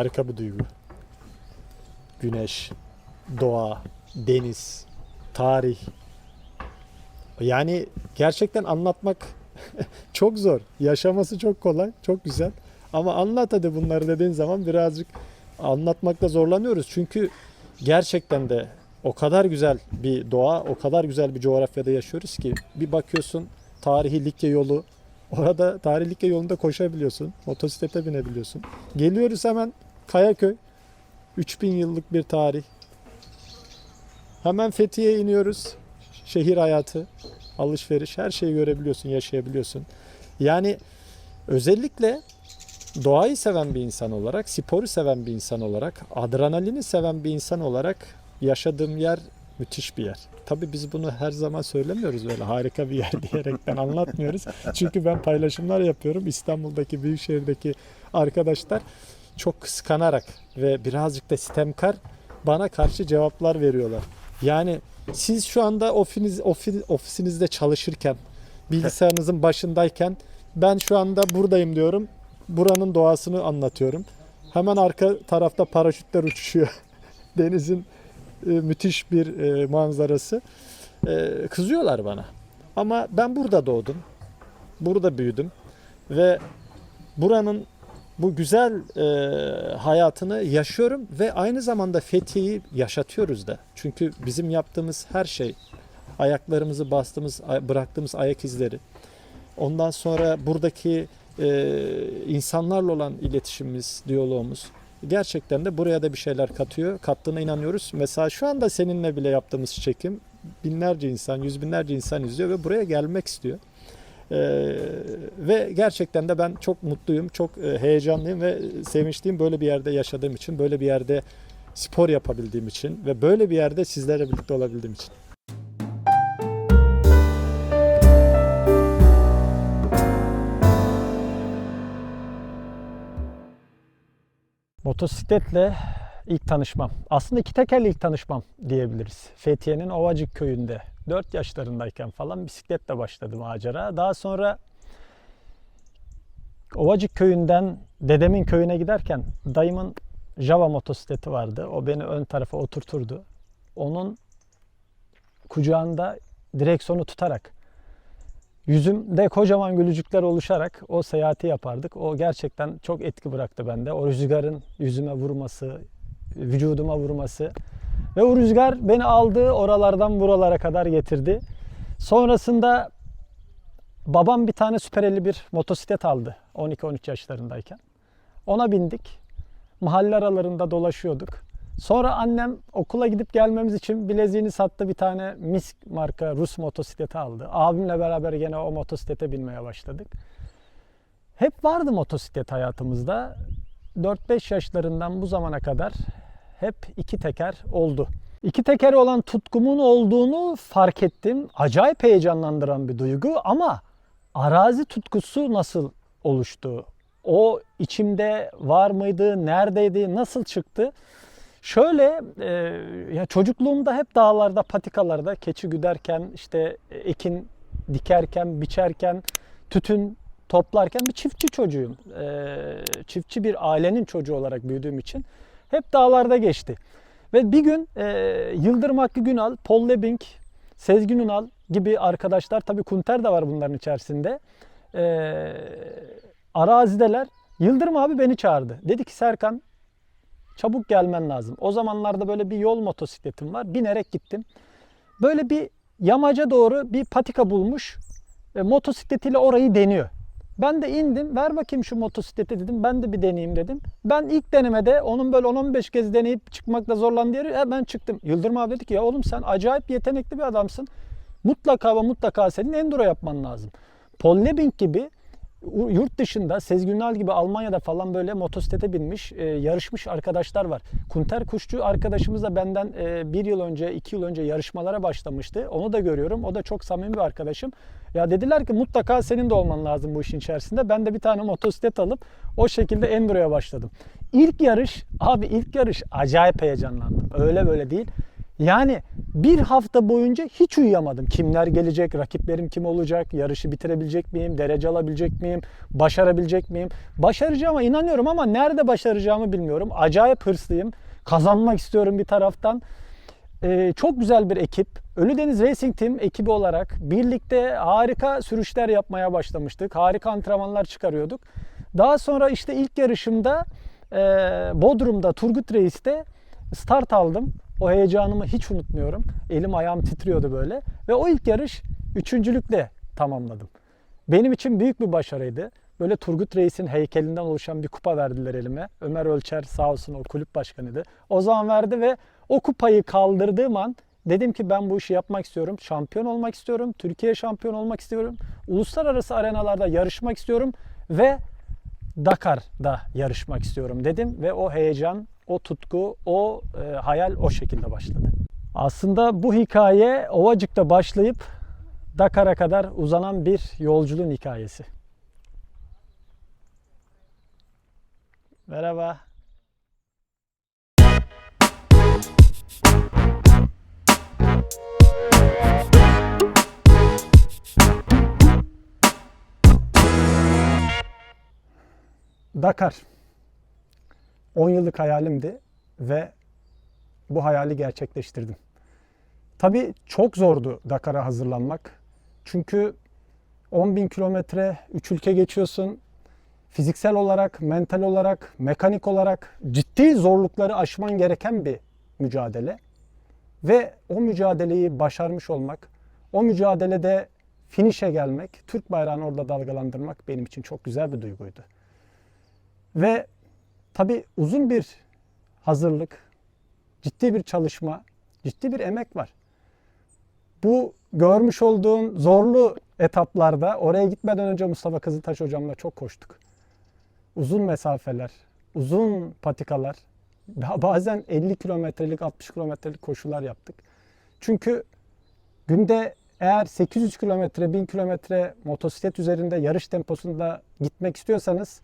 Harika bir duygu. Güneş, doğa, deniz, tarih. Yani gerçekten anlatmak çok zor. Yaşaması çok kolay, çok güzel. Ama anlat hadi bunları dediğin zaman birazcık anlatmakta zorlanıyoruz. Çünkü gerçekten de o kadar güzel bir doğa, o kadar güzel bir coğrafyada yaşıyoruz ki bir bakıyorsun tarihi Likya yolu. Orada tarihi Likya yolunda koşabiliyorsun. Motosiklete binebiliyorsun. Geliyoruz hemen Kayaköy. 3000 yıllık bir tarih. Hemen Fethiye'ye iniyoruz. Şehir hayatı, alışveriş, her şeyi görebiliyorsun, yaşayabiliyorsun. Yani özellikle doğayı seven bir insan olarak, sporu seven bir insan olarak, adrenalini seven bir insan olarak yaşadığım yer müthiş bir yer. Tabii biz bunu her zaman söylemiyoruz böyle harika bir yer diyerekten anlatmıyoruz. Çünkü ben paylaşımlar yapıyorum. İstanbul'daki, Büyükşehir'deki arkadaşlar çok kıskanarak ve birazcık da sitemkar bana karşı cevaplar veriyorlar. Yani siz şu anda ofiniz, ofi- ofisinizde çalışırken, bilgisayarınızın başındayken ben şu anda buradayım diyorum. Buranın doğasını anlatıyorum. Hemen arka tarafta paraşütler uçuşuyor. Denizin e, müthiş bir e, manzarası. E, kızıyorlar bana. Ama ben burada doğdum. Burada büyüdüm. Ve buranın bu güzel e, hayatını yaşıyorum ve aynı zamanda Fethiye'yi yaşatıyoruz da. Çünkü bizim yaptığımız her şey, ayaklarımızı bastığımız, bıraktığımız ayak izleri, ondan sonra buradaki e, insanlarla olan iletişimimiz, diyalogumuz gerçekten de buraya da bir şeyler katıyor. Kattığına inanıyoruz. Mesela şu anda seninle bile yaptığımız çekim binlerce insan, yüz binlerce insan izliyor ve buraya gelmek istiyor. Ee, ve gerçekten de ben çok mutluyum, çok e, heyecanlıyım ve sevinçliyim böyle bir yerde yaşadığım için, böyle bir yerde spor yapabildiğim için ve böyle bir yerde sizlerle birlikte olabildiğim için. Motosikletle ilk tanışmam. Aslında iki tekerle ilk tanışmam diyebiliriz. Fethiye'nin Ovacık köyünde 4 yaşlarındayken falan bisikletle başladı macera. Daha sonra Ovacık köyünden dedemin köyüne giderken dayımın Java motosikleti vardı. O beni ön tarafa oturturdu. Onun kucağında direksiyonu tutarak yüzümde kocaman gülücükler oluşarak o seyahati yapardık. O gerçekten çok etki bıraktı bende. O rüzgarın yüzüme vurması, vücuduma vurması ve o rüzgar beni aldı oralardan buralara kadar getirdi. Sonrasında babam bir tane Super 51 motosiklet aldı 12-13 yaşlarındayken. Ona bindik. Mahalle aralarında dolaşıyorduk. Sonra annem okula gidip gelmemiz için bileziğini sattı bir tane Misk marka Rus motosikleti aldı. Abimle beraber gene o motosiklete binmeye başladık. Hep vardı motosiklet hayatımızda. 4-5 yaşlarından bu zamana kadar hep iki teker oldu. İki teker olan tutkumun olduğunu fark ettim. Acayip heyecanlandıran bir duygu ama arazi tutkusu nasıl oluştu? O içimde var mıydı? Neredeydi? Nasıl çıktı? Şöyle e, ya çocukluğumda hep dağlarda, patikalarda keçi güderken, işte ekin dikerken, biçerken, tütün toplarken bir çiftçi çocuğuyum. E, çiftçi bir ailenin çocuğu olarak büyüdüğüm için hep dağlarda geçti. Ve bir gün e, Yıldırım Hakkı Günal, Paul Lebing, Sezgin Ünal gibi arkadaşlar, tabii Kunter de var bunların içerisinde. E, arazideler. Yıldırım abi beni çağırdı. Dedi ki Serkan çabuk gelmen lazım. O zamanlarda böyle bir yol motosikletim var. Binerek gittim. Böyle bir yamaca doğru bir patika bulmuş. E, motosikletiyle orayı deniyor. Ben de indim. Ver bakayım şu motosikleti dedim. Ben de bir deneyeyim dedim. Ben ilk denemede onun böyle 10-15 kez deneyip çıkmakta zorlandığı yeri hemen çıktım. Yıldırım abi dedi ki ya oğlum sen acayip yetenekli bir adamsın. Mutlaka ve mutlaka senin enduro yapman lazım. Paul gibi yurt dışında Sezgin Ünal gibi Almanya'da falan böyle motosiklete binmiş, e, yarışmış arkadaşlar var. Kunter Kuşçu arkadaşımız da benden e, bir yıl önce, iki yıl önce yarışmalara başlamıştı. Onu da görüyorum. O da çok samimi bir arkadaşım. Ya dediler ki mutlaka senin de olman lazım bu işin içerisinde. Ben de bir tane motosiklet alıp o şekilde Enduro'ya başladım. İlk yarış, abi ilk yarış acayip heyecanlandım. Öyle böyle değil. Yani bir hafta boyunca hiç uyuyamadım. Kimler gelecek, rakiplerim kim olacak, yarışı bitirebilecek miyim, derece alabilecek miyim, başarabilecek miyim? Başaracağıma inanıyorum ama nerede başaracağımı bilmiyorum. Acayip hırslıyım. Kazanmak istiyorum bir taraftan. Ee, çok güzel bir ekip. Ölüdeniz Racing Team ekibi olarak birlikte harika sürüşler yapmaya başlamıştık. Harika antrenmanlar çıkarıyorduk. Daha sonra işte ilk yarışımda e, Bodrum'da Turgut Reis'te start aldım. O heyecanımı hiç unutmuyorum. Elim ayağım titriyordu böyle. Ve o ilk yarış üçüncülükle tamamladım. Benim için büyük bir başarıydı. Böyle Turgut Reis'in heykelinden oluşan bir kupa verdiler elime. Ömer Ölçer sağ olsun o kulüp başkanıydı. O zaman verdi ve o kupayı kaldırdığım an dedim ki ben bu işi yapmak istiyorum. Şampiyon olmak istiyorum. Türkiye şampiyon olmak istiyorum. Uluslararası arenalarda yarışmak istiyorum ve Dakar'da yarışmak istiyorum dedim ve o heyecan, o tutku, o e, hayal o şekilde başladı. Aslında bu hikaye Ovacık'ta başlayıp Dakar'a kadar uzanan bir yolculuğun hikayesi. Merhaba. Dakar 10 yıllık hayalimdi ve bu hayali gerçekleştirdim. Tabii çok zordu Dakar'a hazırlanmak. Çünkü 10 bin kilometre, 3 ülke geçiyorsun. Fiziksel olarak, mental olarak, mekanik olarak ciddi zorlukları aşman gereken bir mücadele. Ve o mücadeleyi başarmış olmak, o mücadelede finişe gelmek, Türk bayrağını orada dalgalandırmak benim için çok güzel bir duyguydu. Ve tabii uzun bir hazırlık, ciddi bir çalışma, ciddi bir emek var. Bu görmüş olduğun zorlu etaplarda oraya gitmeden önce Mustafa Kızıltaş hocamla çok koştuk. Uzun mesafeler, uzun patikalar, bazen 50 kilometrelik, 60 kilometrelik koşular yaptık. Çünkü günde eğer 800 kilometre, 1000 kilometre motosiklet üzerinde yarış temposunda gitmek istiyorsanız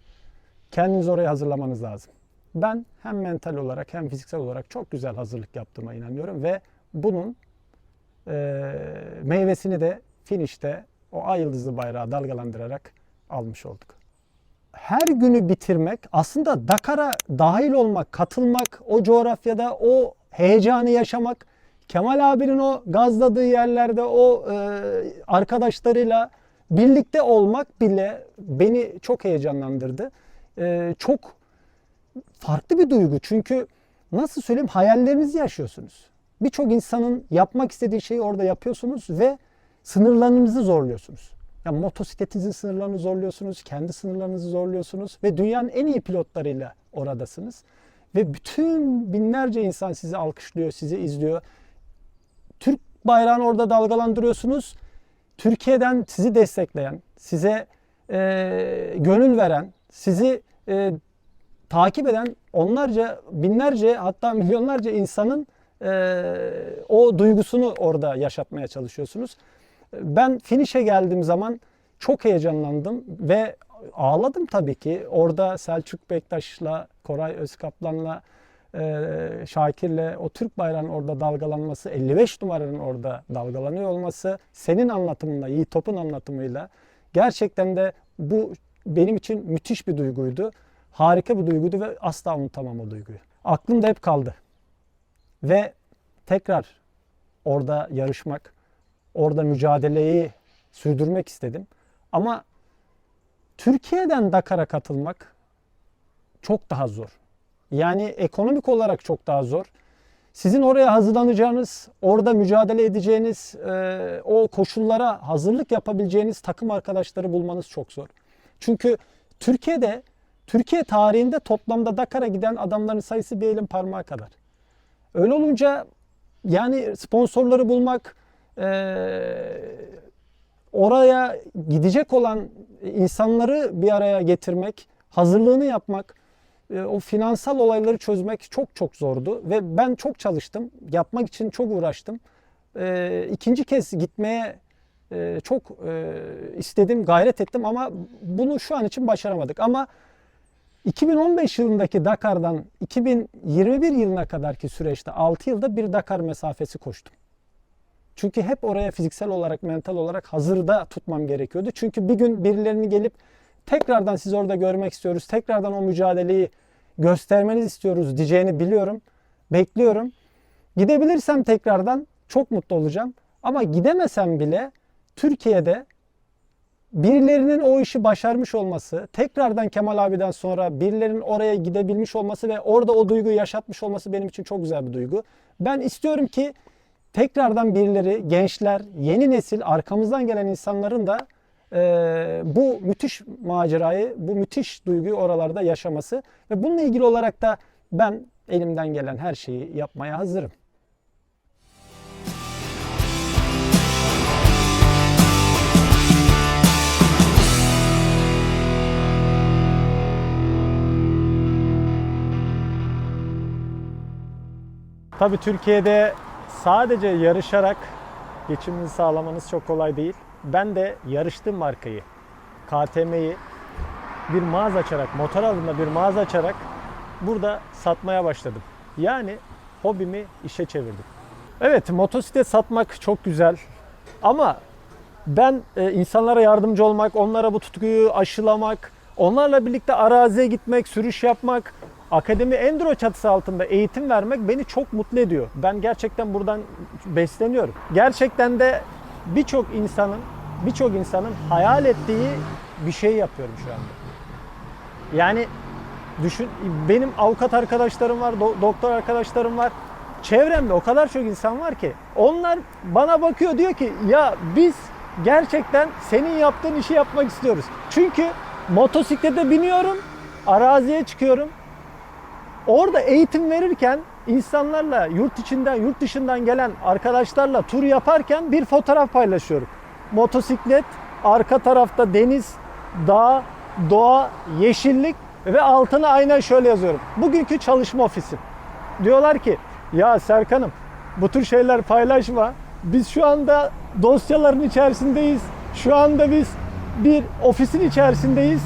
kendinizi oraya hazırlamanız lazım. Ben hem mental olarak hem fiziksel olarak çok güzel hazırlık yaptığıma inanıyorum ve bunun e, meyvesini de finişte o ay yıldızlı bayrağı dalgalandırarak almış olduk. Her günü bitirmek aslında Dakar'a dahil olmak, katılmak, o coğrafyada o heyecanı yaşamak, Kemal abinin o gazladığı yerlerde o e, arkadaşlarıyla birlikte olmak bile beni çok heyecanlandırdı. E, çok farklı bir duygu çünkü nasıl söyleyeyim hayallerinizi yaşıyorsunuz. Birçok insanın yapmak istediği şeyi orada yapıyorsunuz ve sınırlarınızı zorluyorsunuz. Yani motosikletinizin sınırlarını zorluyorsunuz, kendi sınırlarınızı zorluyorsunuz ve dünyanın en iyi pilotlarıyla oradasınız. Ve bütün binlerce insan sizi alkışlıyor, sizi izliyor. Türk bayrağını orada dalgalandırıyorsunuz. Türkiye'den sizi destekleyen, size e, gönül veren, sizi e, takip eden onlarca, binlerce hatta milyonlarca insanın e, o duygusunu orada yaşatmaya çalışıyorsunuz. Ben finişe geldiğim zaman çok heyecanlandım ve ağladım tabii ki. Orada Selçuk Bektaş'la, Koray Özkaplan'la, e, Şakir'le o Türk bayrağının orada dalgalanması, 55 numaranın orada dalgalanıyor olması, senin anlatımınla, Yiğit Top'un anlatımıyla gerçekten de bu benim için müthiş bir duyguydu. Harika bir duyguydu ve asla unutamam o duyguyu. Aklımda hep kaldı. Ve tekrar orada yarışmak, orada mücadeleyi sürdürmek istedim. Ama Türkiye'den Dakar'a katılmak çok daha zor. Yani ekonomik olarak çok daha zor. Sizin oraya hazırlanacağınız, orada mücadele edeceğiniz, e, o koşullara hazırlık yapabileceğiniz takım arkadaşları bulmanız çok zor. Çünkü Türkiye'de, Türkiye tarihinde toplamda Dakar'a giden adamların sayısı bir elin parmağı kadar. Öyle olunca yani sponsorları bulmak, e, oraya gidecek olan insanları bir araya getirmek, hazırlığını yapmak, e, o finansal olayları çözmek çok çok zordu ve ben çok çalıştım. Yapmak için çok uğraştım. E, ikinci kez gitmeye e, çok e, istedim, gayret ettim ama bunu şu an için başaramadık. Ama 2015 yılındaki Dakar'dan 2021 yılına kadarki süreçte 6 yılda bir Dakar mesafesi koştum. Çünkü hep oraya fiziksel olarak, mental olarak hazırda tutmam gerekiyordu. Çünkü bir gün birilerini gelip tekrardan sizi orada görmek istiyoruz, tekrardan o mücadeleyi göstermenizi istiyoruz diyeceğini biliyorum. Bekliyorum. Gidebilirsem tekrardan çok mutlu olacağım. Ama gidemesem bile Türkiye'de birilerinin o işi başarmış olması, tekrardan Kemal abiden sonra birilerinin oraya gidebilmiş olması ve orada o duyguyu yaşatmış olması benim için çok güzel bir duygu. Ben istiyorum ki tekrardan birileri, gençler, yeni nesil, arkamızdan gelen insanların da eee, bu müthiş macerayı, bu müthiş duyguyu oralarda yaşaması ve bununla ilgili olarak da ben elimden gelen her şeyi yapmaya hazırım. Tabii Türkiye'de sadece yarışarak geçimini sağlamanız çok kolay değil. Ben de yarıştığım markayı, KTM'yi bir mağaza açarak, motor alanında bir mağaza açarak burada satmaya başladım. Yani hobimi işe çevirdim. Evet, motosiklet satmak çok güzel. Ama ben e, insanlara yardımcı olmak, onlara bu tutkuyu aşılamak, onlarla birlikte araziye gitmek, sürüş yapmak, Akademi Enduro çatısı altında eğitim vermek beni çok mutlu ediyor. Ben gerçekten buradan besleniyorum. Gerçekten de birçok insanın birçok insanın hayal ettiği bir şey yapıyorum şu anda. Yani düşün benim avukat arkadaşlarım var, do- doktor arkadaşlarım var. Çevremde o kadar çok insan var ki onlar bana bakıyor diyor ki ya biz gerçekten senin yaptığın işi yapmak istiyoruz. Çünkü motosiklete biniyorum, araziye çıkıyorum. Orada eğitim verirken insanlarla yurt içinden, yurt dışından gelen arkadaşlarla tur yaparken bir fotoğraf paylaşıyorum. Motosiklet, arka tarafta deniz, dağ, doğa, yeşillik ve altına aynen şöyle yazıyorum. Bugünkü çalışma ofisim. Diyorlar ki ya Serkan'ım bu tür şeyler paylaşma. Biz şu anda dosyaların içerisindeyiz. Şu anda biz bir ofisin içerisindeyiz.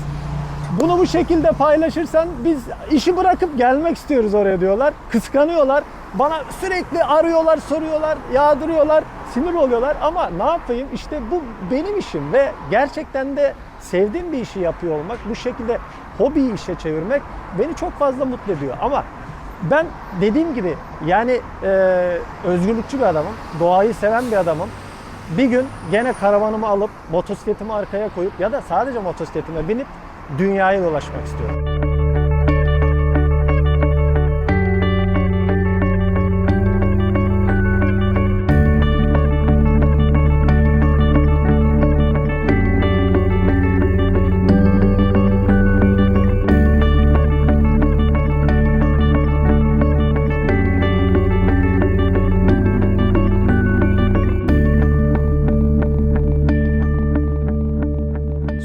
Bunu bu şekilde paylaşırsan biz işi bırakıp gelmek istiyoruz oraya diyorlar. Kıskanıyorlar. Bana sürekli arıyorlar, soruyorlar, yağdırıyorlar, sinir oluyorlar ama ne yapayım? İşte bu benim işim ve gerçekten de sevdiğim bir işi yapıyor olmak, bu şekilde hobiyi işe çevirmek beni çok fazla mutlu ediyor. Ama ben dediğim gibi yani e, özgürlükçü bir adamım, doğayı seven bir adamım. Bir gün gene karavanımı alıp motosikletimi arkaya koyup ya da sadece motosikletime binip dünyaya dolaşmak istiyorum.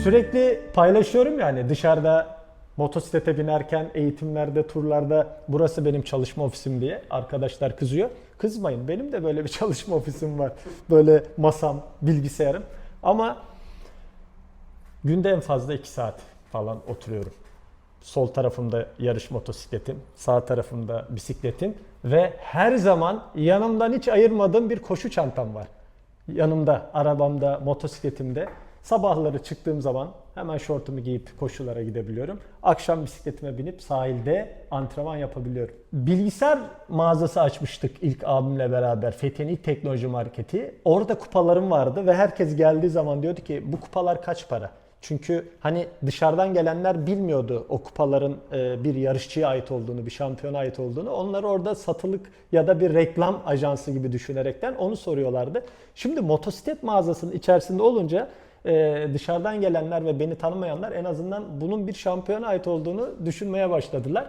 Sürekli paylaşıyorum yani dışarıda motosiklete binerken, eğitimlerde, turlarda burası benim çalışma ofisim diye arkadaşlar kızıyor. Kızmayın benim de böyle bir çalışma ofisim var. Böyle masam, bilgisayarım. Ama günde en fazla 2 saat falan oturuyorum. Sol tarafımda yarış motosikletim, sağ tarafımda bisikletim ve her zaman yanımdan hiç ayırmadığım bir koşu çantam var. Yanımda, arabamda, motosikletimde. Sabahları çıktığım zaman hemen şortumu giyip koşulara gidebiliyorum. Akşam bisikletime binip sahilde antrenman yapabiliyorum. Bilgisayar mağazası açmıştık ilk abimle beraber. Fethiye'nin ilk teknoloji marketi. Orada kupalarım vardı ve herkes geldiği zaman diyordu ki bu kupalar kaç para? Çünkü hani dışarıdan gelenler bilmiyordu o kupaların e, bir yarışçıya ait olduğunu, bir şampiyona ait olduğunu. Onlar orada satılık ya da bir reklam ajansı gibi düşünerekten onu soruyorlardı. Şimdi motosiklet mağazasının içerisinde olunca e, dışarıdan gelenler ve beni tanımayanlar en azından bunun bir şampiyona ait olduğunu düşünmeye başladılar.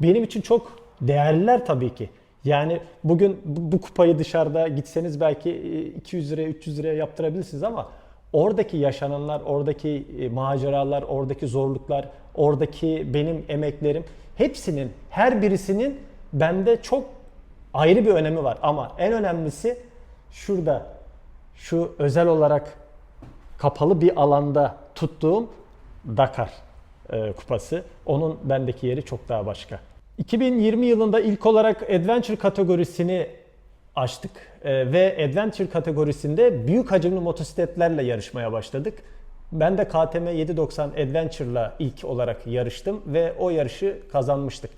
Benim için çok değerliler tabii ki. Yani bugün bu, kupayı dışarıda gitseniz belki e, 200 liraya 300 liraya yaptırabilirsiniz ama oradaki yaşananlar, oradaki e, maceralar, oradaki zorluklar, oradaki benim emeklerim hepsinin her birisinin bende çok ayrı bir önemi var. Ama en önemlisi şurada şu özel olarak kapalı bir alanda tuttuğum Dakar. e, kupası. Onun bendeki yeri çok daha başka. 2020 yılında ilk olarak Adventure kategorisini açtık E, ve Adventure kategorisinde büyük hacimli motosikletlerle yarışmaya başladık. Ben de KTM 790 Adventure'la ilk olarak yarıştım ve o yarışı kazanmıştık.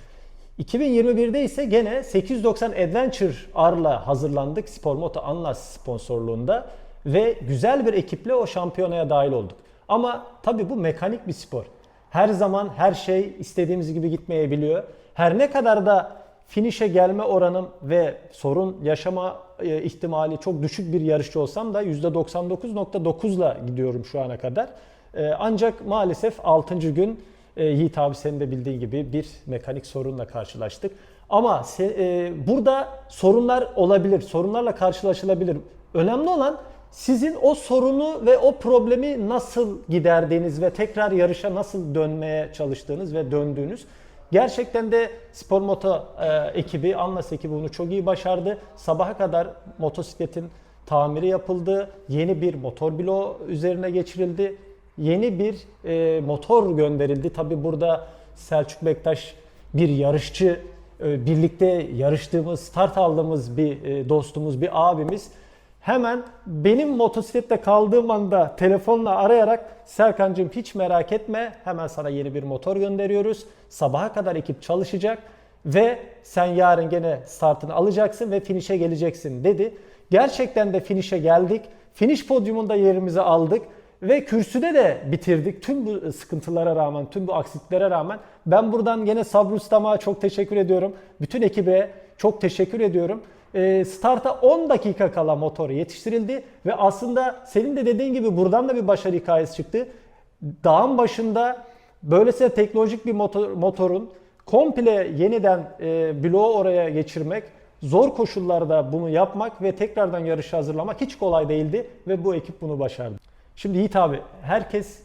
2021'de ise gene 890 Adventure R'la hazırlandık. Spor Moto Anlas sponsorluğunda ve güzel bir ekiple o şampiyonaya dahil olduk. Ama tabii bu mekanik bir spor. Her zaman her şey istediğimiz gibi gitmeyebiliyor. Her ne kadar da finişe gelme oranım ve sorun yaşama e, ihtimali çok düşük bir yarışçı olsam da %99.9'la gidiyorum şu ana kadar. E, Ancak maalesef 6. gün e, Yiğit abi senin de bildiğin gibi bir mekanik sorunla karşılaştık. Ama burada sorunlar olabilir, sorunlarla karşılaşılabilir. Önemli olan sizin o sorunu ve o problemi nasıl giderdiğiniz ve tekrar yarışa nasıl dönmeye çalıştığınız ve döndüğünüz. Gerçekten de Spor Moto e, ekibi, Anlas ekibi bunu çok iyi başardı. Sabaha kadar motosikletin tamiri yapıldı. Yeni bir motor bloğu üzerine geçirildi. Yeni bir e, motor gönderildi. Tabi burada Selçuk Bektaş bir yarışçı, e, birlikte yarıştığımız, start aldığımız bir e, dostumuz, bir abimiz. Hemen benim motosiklette kaldığım anda telefonla arayarak Serkan'cığım hiç merak etme hemen sana yeni bir motor gönderiyoruz. Sabaha kadar ekip çalışacak ve sen yarın gene startını alacaksın ve finişe geleceksin dedi. Gerçekten de finişe geldik. Finish podyumunda yerimizi aldık ve kürsüde de bitirdik. Tüm bu sıkıntılara rağmen, tüm bu aksiliklere rağmen ben buradan gene Sabri Ustama çok teşekkür ediyorum. Bütün ekibe çok teşekkür ediyorum. Ee, starta 10 dakika kala motor yetiştirildi ve aslında senin de dediğin gibi buradan da bir başarı hikayesi çıktı. Dağın başında böylesine teknolojik bir motor, motorun komple yeniden e, bloğu oraya geçirmek, zor koşullarda bunu yapmak ve tekrardan yarışa hazırlamak hiç kolay değildi ve bu ekip bunu başardı. Şimdi Yiğit abi herkes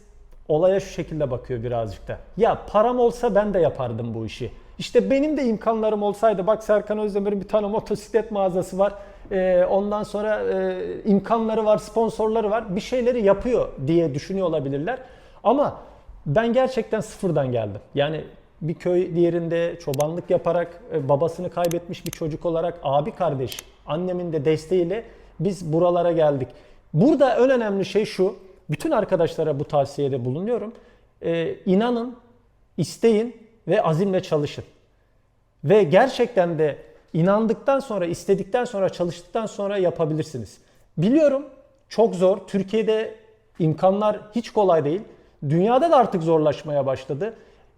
olaya şu şekilde bakıyor birazcık da. Ya param olsa ben de yapardım bu işi. İşte benim de imkanlarım olsaydı bak Serkan Özdemir'in bir tane motosiklet mağazası var. Ee, ondan sonra e, imkanları var, sponsorları var. Bir şeyleri yapıyor diye düşünüyor olabilirler. Ama ben gerçekten sıfırdan geldim. Yani bir köy diğerinde çobanlık yaparak e, babasını kaybetmiş bir çocuk olarak abi kardeş annemin de desteğiyle biz buralara geldik. Burada en önemli şey şu. Bütün arkadaşlara bu tavsiyede bulunuyorum. Ee, inanın, isteyin ve azimle çalışın. Ve gerçekten de inandıktan sonra, istedikten sonra, çalıştıktan sonra yapabilirsiniz. Biliyorum çok zor. Türkiye'de imkanlar hiç kolay değil. Dünyada da artık zorlaşmaya başladı.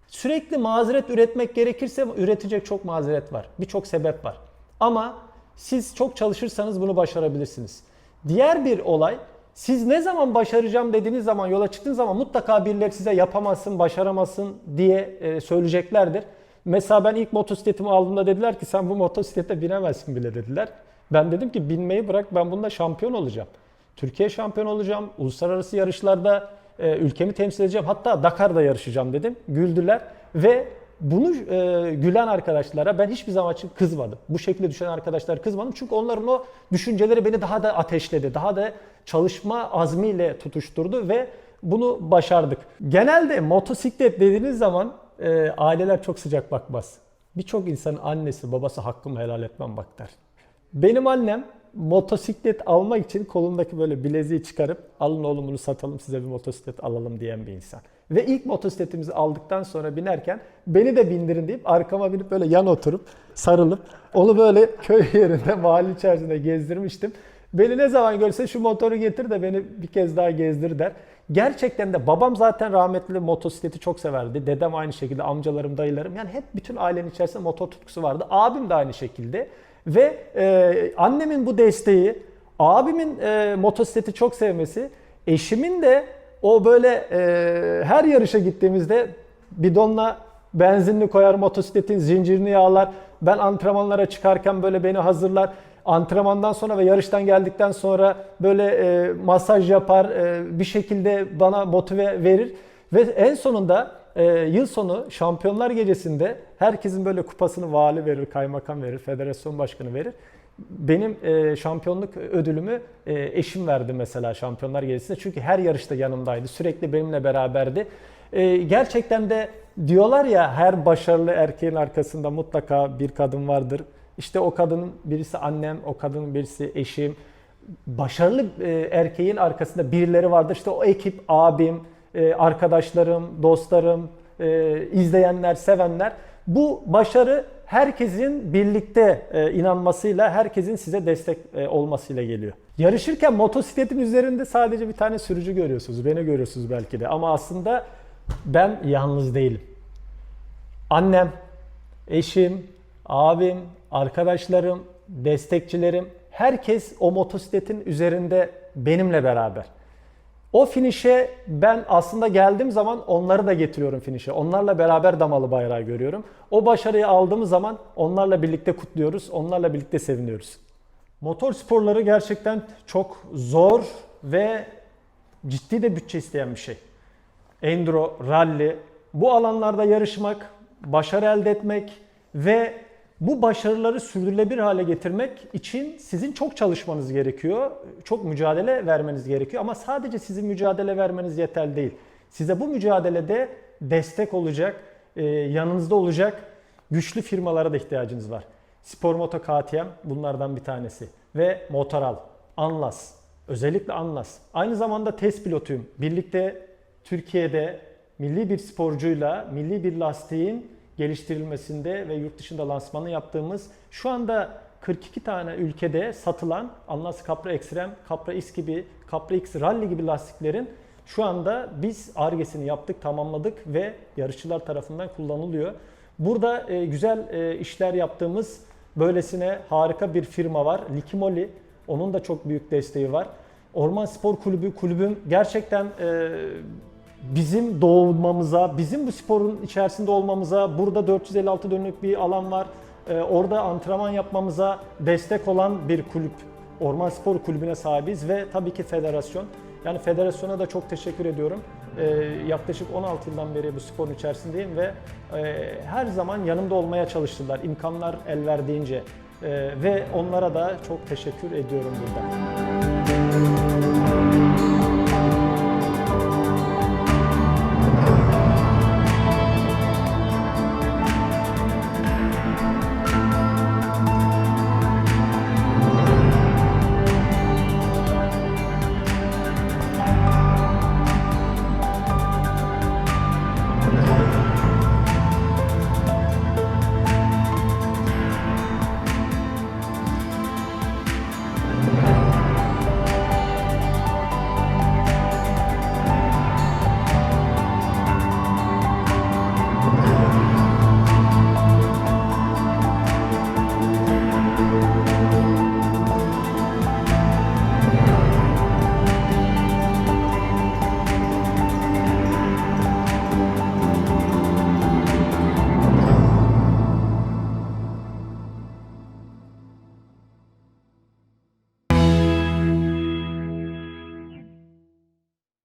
Sürekli mazeret üretmek gerekirse üretecek çok mazeret var. Birçok sebep var. Ama siz çok çalışırsanız bunu başarabilirsiniz. Diğer bir olay siz ne zaman başaracağım dediğiniz zaman yola çıktığınız zaman mutlaka birileri size yapamazsın, başaramazsın diye e, söyleyeceklerdir. Mesela ben ilk motosikletimi aldığımda dediler ki sen bu motosiklete binemezsin bile dediler. Ben dedim ki binmeyi bırak ben bunda şampiyon olacağım. Türkiye şampiyon olacağım. Uluslararası yarışlarda e, ülkemi temsil edeceğim. Hatta Dakar'da yarışacağım dedim. Güldüler ve bunu e, gülen arkadaşlara ben hiçbir zaman için kızmadım. Bu şekilde düşünen arkadaşlar kızmadım. Çünkü onların o düşünceleri beni daha da ateşledi. Daha da çalışma azmiyle tutuşturdu ve bunu başardık. Genelde motosiklet dediğiniz zaman e, aileler çok sıcak bakmaz. Birçok insanın annesi babası hakkımı helal etmem bak der. Benim annem motosiklet almak için kolundaki böyle bileziği çıkarıp alın oğlum bunu satalım size bir motosiklet alalım diyen bir insan. Ve ilk motosikletimizi aldıktan sonra binerken beni de bindirin deyip arkama binip böyle yan oturup sarılıp onu böyle köy yerinde mahalle içerisinde gezdirmiştim. Beni ne zaman görse şu motoru getir de beni bir kez daha gezdir der. Gerçekten de babam zaten rahmetli motosikleti çok severdi. Dedem aynı şekilde, amcalarım, dayılarım. Yani hep bütün ailenin içerisinde motor tutkusu vardı. Abim de aynı şekilde. Ve e, annemin bu desteği, abimin e, motosikleti çok sevmesi, eşimin de o böyle e, her yarışa gittiğimizde bidonla benzinli koyar motosikletin zincirini yağlar. Ben antrenmanlara çıkarken böyle beni hazırlar. Antrenmandan sonra ve yarıştan geldikten sonra böyle e, masaj yapar, e, bir şekilde bana motive verir. Ve en sonunda e, yıl sonu Şampiyonlar Gecesi'nde herkesin böyle kupasını vali verir, kaymakam verir, federasyon başkanı verir. Benim e, şampiyonluk ödülümü e, eşim verdi mesela Şampiyonlar Gecesi'nde. Çünkü her yarışta yanımdaydı. Sürekli benimle beraberdi. e, gerçekten de diyorlar ya her başarılı erkeğin arkasında mutlaka bir kadın vardır. İşte o kadının birisi annem, o kadının birisi eşim. Başarılı e, erkeğin arkasında birileri vardır. İşte o ekip, abim, e, arkadaşlarım, dostlarım, e, izleyenler, sevenler. Bu başarı herkesin birlikte e, inanmasıyla, herkesin size destek olmasıyla geliyor. Yarışırken motosikletin üzerinde sadece bir tane sürücü görüyorsunuz. Beni görüyorsunuz belki de. Ama aslında ben yalnız değilim. Annem, eşim, abim, arkadaşlarım, destekçilerim, herkes o motosikletin üzerinde benimle beraber. O finişe ben aslında geldiğim zaman onları da getiriyorum finişe. Onlarla beraber damalı bayrağı görüyorum. O başarıyı aldığımız zaman onlarla birlikte kutluyoruz, onlarla birlikte seviniyoruz. Motor sporları gerçekten çok zor ve ciddi de bütçe isteyen bir şey. Enduro, rally, bu alanlarda yarışmak, başarı elde etmek ve bu başarıları sürdürülebilir hale getirmek için sizin çok çalışmanız gerekiyor. Çok mücadele vermeniz gerekiyor ama sadece sizin mücadele vermeniz yeterli değil. Size bu mücadelede destek olacak, e, yanınızda olacak güçlü firmalara da ihtiyacınız var. Spor Moto KTM bunlardan bir tanesi ve Motoral, Anlas, özellikle Anlas. Aynı zamanda test pilotuyum. Birlikte Türkiye'de milli bir sporcuyla milli bir lastiğin geliştirilmesinde ve yurt dışında lansmanı yaptığımız şu anda 42 tane ülkede satılan Anlas Capra Extreme, Capra X gibi, Capra X Rally gibi lastiklerin şu anda biz argesini yaptık, tamamladık ve yarışçılar tarafından kullanılıyor. Burada e, güzel e, işler yaptığımız böylesine harika bir firma var. Likimoli. Onun da çok büyük desteği var. Orman Spor Kulübü, kulübüm gerçekten e, bizim doğmamıza, bizim bu sporun içerisinde olmamıza, burada 456 dönümlük bir alan var. Ee, orada antrenman yapmamıza destek olan bir kulüp. Orman Spor Kulübü'ne sahibiz ve tabii ki federasyon. Yani federasyona da çok teşekkür ediyorum. Ee, yaklaşık 16 yıldan beri bu sporun içerisindeyim ve e, her zaman yanımda olmaya çalıştılar. İmkanlar el verdiğince. Ee, ve onlara da çok teşekkür ediyorum burada.